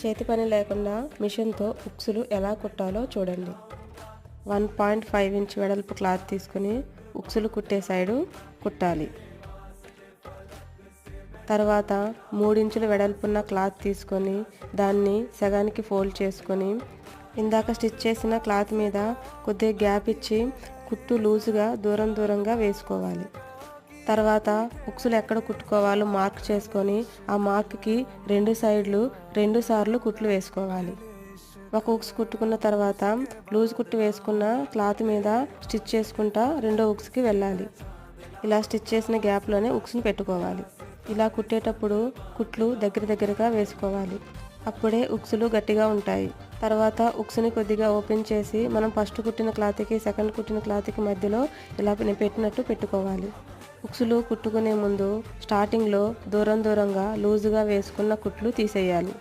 చేతి పని లేకుండా మిషన్తో ఉక్సులు ఎలా కుట్టాలో చూడండి. వన్ పాయింట్ ఫైవ్ ఇంచ్ వెడల్పు క్లాత్ తీసుకుని ఉక్సులు కుట్టే సైడు కుట్టాలి. తర్వాత మూడించుల వెడల్పున్న క్లాత్ తీసుకొని దాన్ని సగానికి ఫోల్డ్ చేసుకొని ఇందాక స్టిచ్ చేసిన క్లాత్ మీద కొద్దిగా గ్యాప్ ఇచ్చి కుట్టు లూజుగా దూరం దూరంగా వేసుకోవాలి. తర్వాత ఉక్సులు ఎక్కడ కుట్టుకోవాలో మార్క్ చేసుకొని ఆ మార్క్కి రెండు సైడ్లు రెండు సార్లు కుట్లు వేసుకోవాలి. ఒక ఉక్స్ కుట్టుకున్న తర్వాత లూజ్ కుట్టు వేసుకున్న క్లాత్ మీద స్టిచ్ చేసుకుంటా రెండో ఉక్స్కి వెళ్ళాలి. ఇలా స్టిచ్ చేసిన గ్యాప్లోనే ఉక్స్ని పెట్టుకోవాలి. ఇలా కుట్టేటప్పుడు కుట్లు దగ్గర దగ్గరగా వేసుకోవాలి. అప్పుడే ఉక్సులు గట్టిగా ఉంటాయి. తర్వాత ఉక్స్ని కొద్దిగా ఓపెన్ చేసి మనం ఫస్ట్ కుట్టిన క్లాత్కి సెకండ్ కుట్టిన క్లాత్కి మధ్యలో ఇలా పెట్టినట్టు పెట్టుకోవాలి. ఉక్సులు కుట్టుకునే ముందు స్టార్టింగ్లో దూరం దూరంగా లూజుగా వేసుకున్న కుట్లు తీసేయాలి.